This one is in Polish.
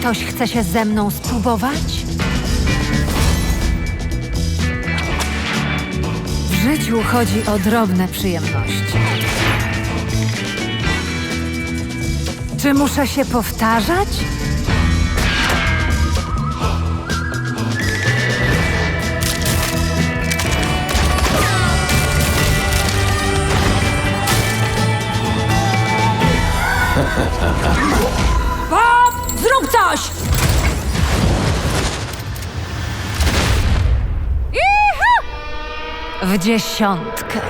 Ktoś chce się ze mną spróbować? W życiu chodzi o drobne przyjemności. Czy muszę się powtarzać? w dziesiątkę.